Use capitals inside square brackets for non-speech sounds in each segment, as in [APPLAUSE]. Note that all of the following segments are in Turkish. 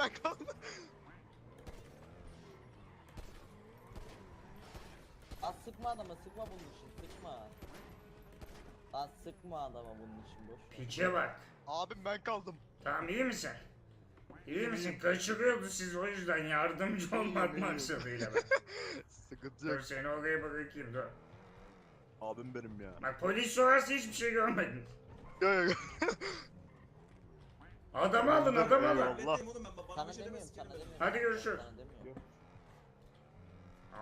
ben kaldım. Lan sıkma adama sıkma bunun için sıkma. Lan sıkma adama bunun için boş. ver. Piçe bak. Abim ben kaldım. Tamam iyi misin? İyi misin? Kaçırıyordu siz o yüzden yardımcı olmak maksadıyla ben. [LAUGHS] Sıkıntı Dur yok. seni oraya bırakayım dur. Abim benim ya. Bak polis sorarsa hiçbir şey görmedin. Yok yok. [LAUGHS] Adam alın adam alın. Allah. Sana demiyorum sana demiyorum. Hadi görüşürüz. Sana demiyorum.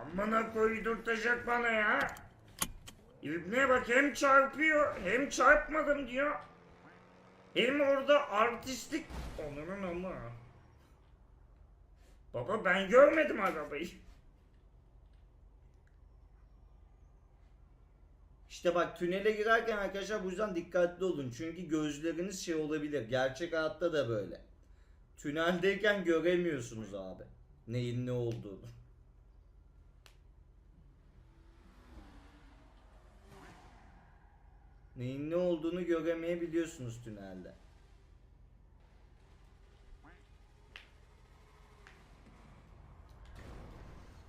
Amına koydurtacak bana ya. İbne bak hem çarpıyor hem çarpmadım diyor. Hem orada artistlik... Onların ama. Baba ben görmedim arabayı. İşte bak tünele girerken arkadaşlar bu yüzden dikkatli olun. Çünkü gözleriniz şey olabilir. Gerçek hayatta da böyle. Tüneldeyken göremiyorsunuz abi. Neyin ne olduğunu. Neyin ne olduğunu göremeyebiliyorsunuz tünelde.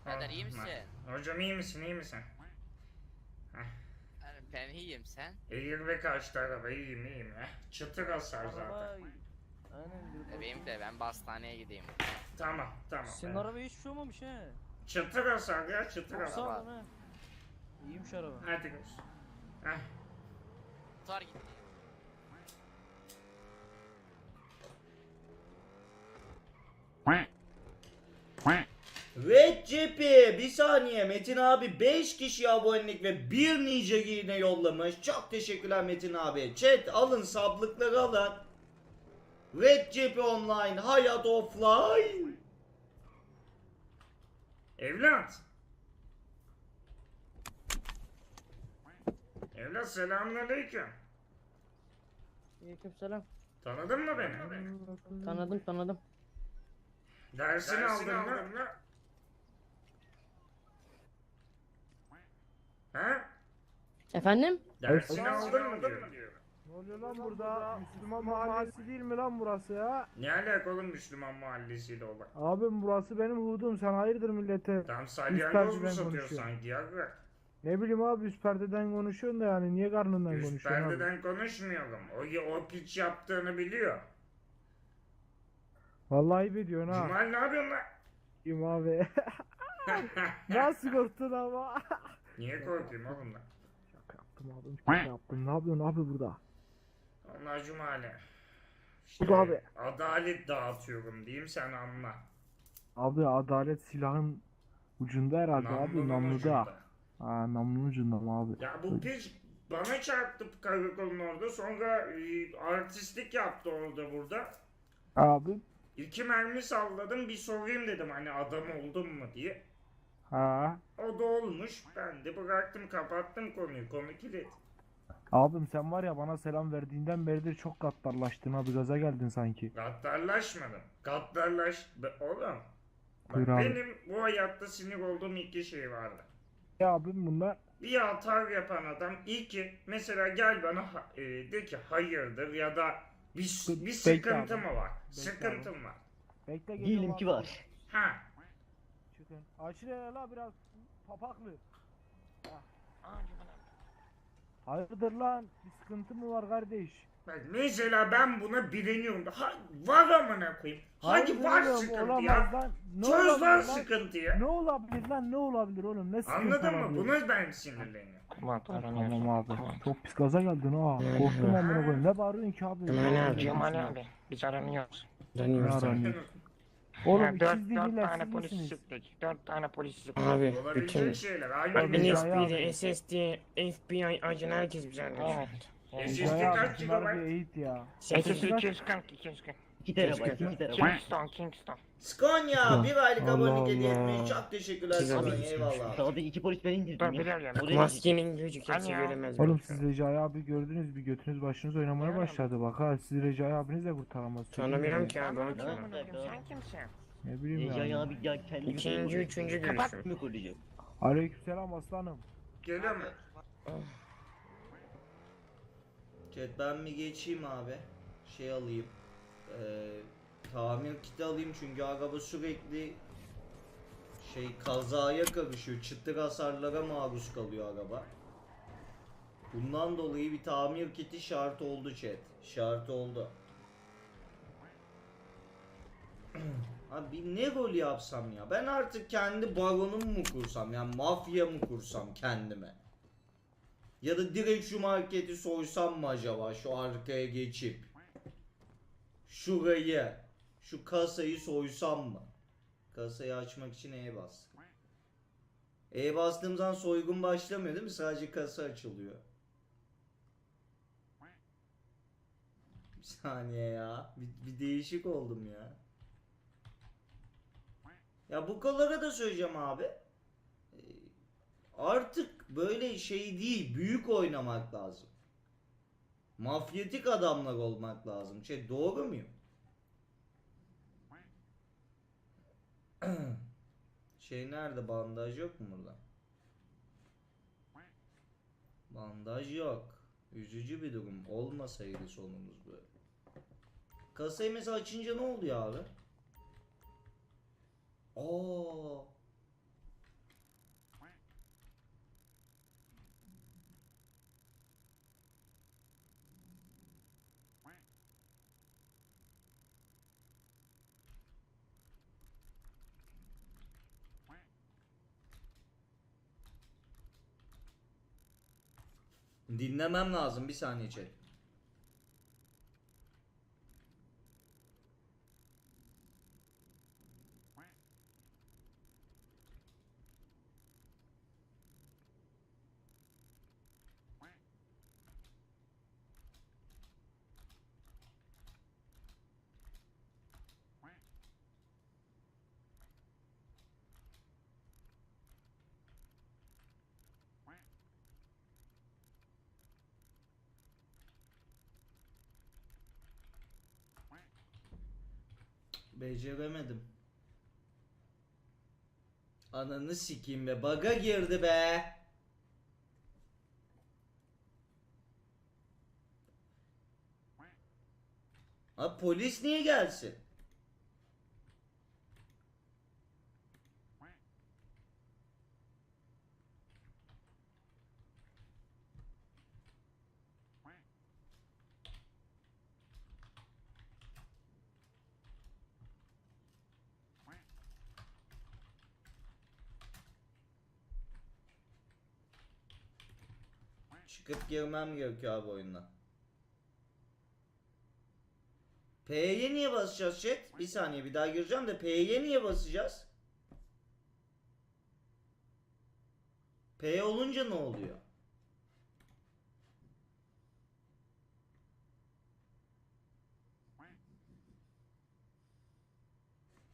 Birader iyi misin? Hocam iyi misin iyi misin? Yani ben iyiyim sen. Eğir ve kaçtı araba iyiyim iyiyim ya. Çıtır hasar zaten. E, Benim de ben bir hastaneye gideyim. Tamam tamam. Senin evet. arabaya hiçbir şey olmamış he. Çıtır hasar ya çıtır Çok hasar. sağ ol he. İyiymiş araba. Hadi göz. Heh. Tutar gitti. Red Cep'i bir saniye Metin abi 5 kişi abonelik ve bir nice yine yollamış. Çok teşekkürler Metin abi. Chat alın sablıkları alın. Red Cep'i online, hayat offline. Evlat. Evlat selamünaleyküm. Aleykümselam. Tanıdın mı beni? Tanıdım tanıdım. Dersini, aldın, mı? Ha? Efendim? Dersini aldın mı diyorum. Ne oluyor lan burada? Müslüman mahallesi değil mi lan burası ya? Ne alaka oğlum Müslüman mahallesiyle olan? Abim burası benim hudum sen hayırdır millete? Tam Üst salyangoz mu satıyor konuşuyor. sanki ya? Ne bileyim abi üst perdeden konuşuyorsun da yani niye karnından Üst konuşuyorsun abi? perdeden konuşmuyorum. O, o piç yaptığını biliyor. Vallahi ayıp ediyorsun ha. Cumal ne yapıyorsun lan? Kim abi? [LAUGHS] Nasıl korktun ama? Niye korkayım oğlum lan? Yaptım abim şaka yaptım. Ne yapıyorsun abi burada? Allah Cumali. Bu da abi. Adalet dağıtıyorum diyeyim sen anla. Abi adalet silahın ucunda herhalde abi Namlunun namluda. ucunda. Ha namlunun ucunda mı abi? Ya bu piç bana çarptı karakolun orada sonra e, artistlik yaptı orada burada. Abi İki mermi salladım bir sorayım dedim hani adam oldum mu diye. Ha. O da olmuş. Ben de bıraktım kapattım konuyu. Konu kilit. Abim sen var ya bana selam verdiğinden beridir çok gaddarlaştın abi gaza geldin sanki. Gaddarlaşmadım. Gaddarlaş... Be- Oğlum. Bak, Buyur abi. benim bu hayatta sinir olduğum iki şey vardı. Ya abim bunlar Bir hata yapan adam iki mesela gel bana ha- e, de ki hayırdır ya da bir, bir Bekle sıkıntı abi. mı var? Bekle Sıkıntım var. bekle geliyorum Diyelim ki abi. var. Ha. Çıkın. Aşire la biraz papaklı. Hayırdır lan? Bir sıkıntı mı var kardeş? Bak mesela ben buna bileniyorum. Ha, var amına koyayım. Hadi Hayırdır var oğlum, sıkıntı olamaz ya. Lan. Ne Çöz olabilir lan lan? sıkıntıyı. Ne olabilir lan? Ne olabilir oğlum? Ne sıkıntı Anladın mı? olabilir? Buna ben sinirleniyorum. Tamam. Tamam abi. Çok pis gaza geldin ha. Korktum amına koyayım. Ne bağırıyorsun ki abi? Cemal abi. Cemal abi. Biz aranıyoruz. Ne aranıyorsun? Oğlum Ya, dört, ikiz dört değiller tane siz polis misiniz? sıktık. Dört tane polis sıktık. Abi Olabilecek bütün şeyler. Abi, Hangi Enes Recai abi. PD, SSD, FBI ajanı herkes bize arıyor. Evet. SSD Recai abi kaç şunlar GB? bir eğit ya. 8 240 240. 2 terabayt, iki Kingston Kingston. Skonya bir aylık Allah abonelik hediye Allah. etmeyi çok teşekkürler Siz Skonya abi, eyvallah. Sağdaki iki polis ben indirdim Dur ya. yani. Oraya Maskenin gücü kimse Hani ya? göremez. Oğlum siz Recai abi gördünüz bir götünüz başınız oynamaya başladı bak ha. Siz Recai abiniz de kurtaramaz. Tanımıyorum ki abi onu Ne? Sen kimsin? Ne bileyim Recai ya. abi ya kendini İkinci, üçüncü Kapat görüşüm. mı koruyacak? Aleykümselam aslanım. Geliyor mu? Chat ben mi geçeyim abi? Şey alayım. Ee, tamir kiti alayım çünkü araba sürekli şey kazaya karışıyor. Çıtır hasarlara maruz kalıyor araba. Bundan dolayı bir tamir kiti şart oldu chat. Şart oldu. [CLEARS THROAT] Abi ne rol yapsam ya? Ben artık kendi baronumu mu kursam? Yani mafya mı kursam kendime? Ya da direkt şu marketi soysam mı acaba şu arkaya geçip? Şurayı, şu kasayı soysam mı? Kasayı açmak için E'ye bas. E'ye bastığım zaman soygun başlamıyor değil mi? Sadece kasa açılıyor. Bir saniye ya. Bir, bir değişik oldum ya. Ya bu kollara da söyleyeceğim abi. Ee, Artık böyle şey değil, büyük oynamak lazım. Mafyatik adamlar olmak lazım. Şey doğru muyum? Şey nerede? Bandaj yok mu burada? Bandaj yok. Üzücü bir durum. Olmasaydı sonumuz böyle. Kasayı mesela açınca ne oluyor abi? Aa. Dinlemem lazım bir saniye chat. Beceremedim. Ananı sikeyim be. Baga girdi be. Abi polis niye gelsin? Çıkıp girmem gerekiyor abi oyundan. P'ye niye basacağız chat? Bir saniye bir daha gireceğim de P'ye niye basacağız? P olunca ne oluyor?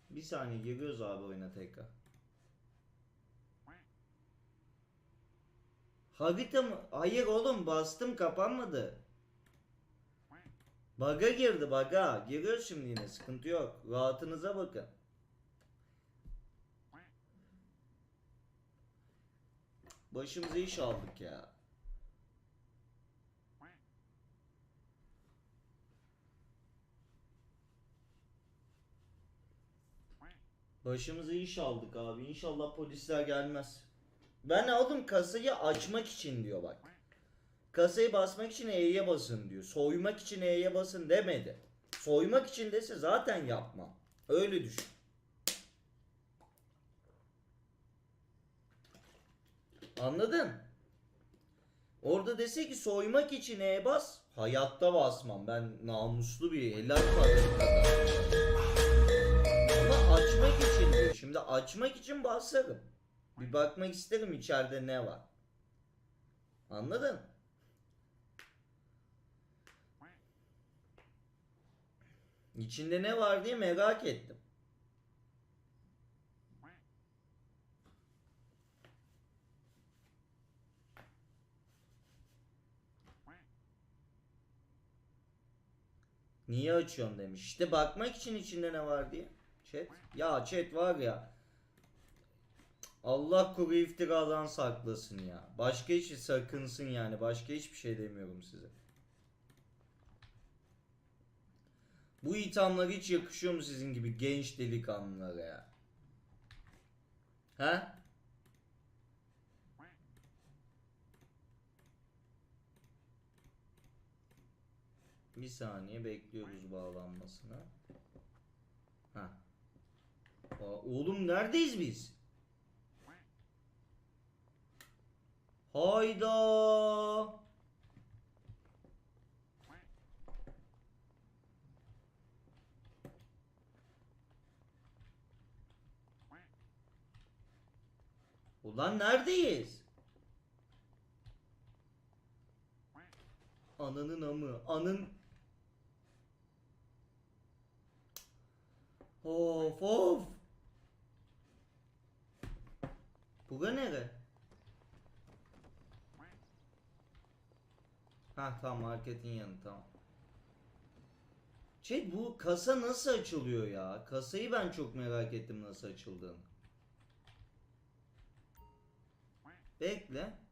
Bir saniye giriyoruz abi oyuna tekrar. Harita mı? Hayır oğlum bastım kapanmadı. Baga girdi baga. Giriyor şimdi yine sıkıntı yok. Rahatınıza bakın. Başımıza iş aldık ya. Başımıza iş aldık abi. İnşallah polisler gelmez. Ben aldım kasayı açmak için diyor bak. Kasayı basmak için E'ye basın diyor. Soymak için E'ye basın demedi. Soymak için dese zaten yapmam. Öyle düşün. Anladın? Orada dese ki soymak için E'ye bas. Hayatta basmam. Ben namuslu bir helal kadar kadar. Ama açmak için diyor. Şimdi açmak için basarım. Bir bakmak isterim içeride ne var. Anladın? İçinde ne var diye merak ettim. Niye açıyorsun demiş. İşte bakmak için içinde ne var diye. Chat. Ya chat var ya. Allah kuru iftiradan saklasın ya. Başka hiç sakınsın yani. Başka hiçbir şey demiyorum size. Bu ithamlar hiç yakışıyor mu sizin gibi genç delikanlılara ya? He? Bir saniye bekliyoruz bağlanmasını. Ha. Oğlum neredeyiz biz? Hayda. Ulan neredeyiz? Ananın amı. Anın... Of of. Bura nere? Ha tamam marketin yanı tamam. Şey bu kasa nasıl açılıyor ya? Kasayı ben çok merak ettim nasıl açıldığını. Bekle.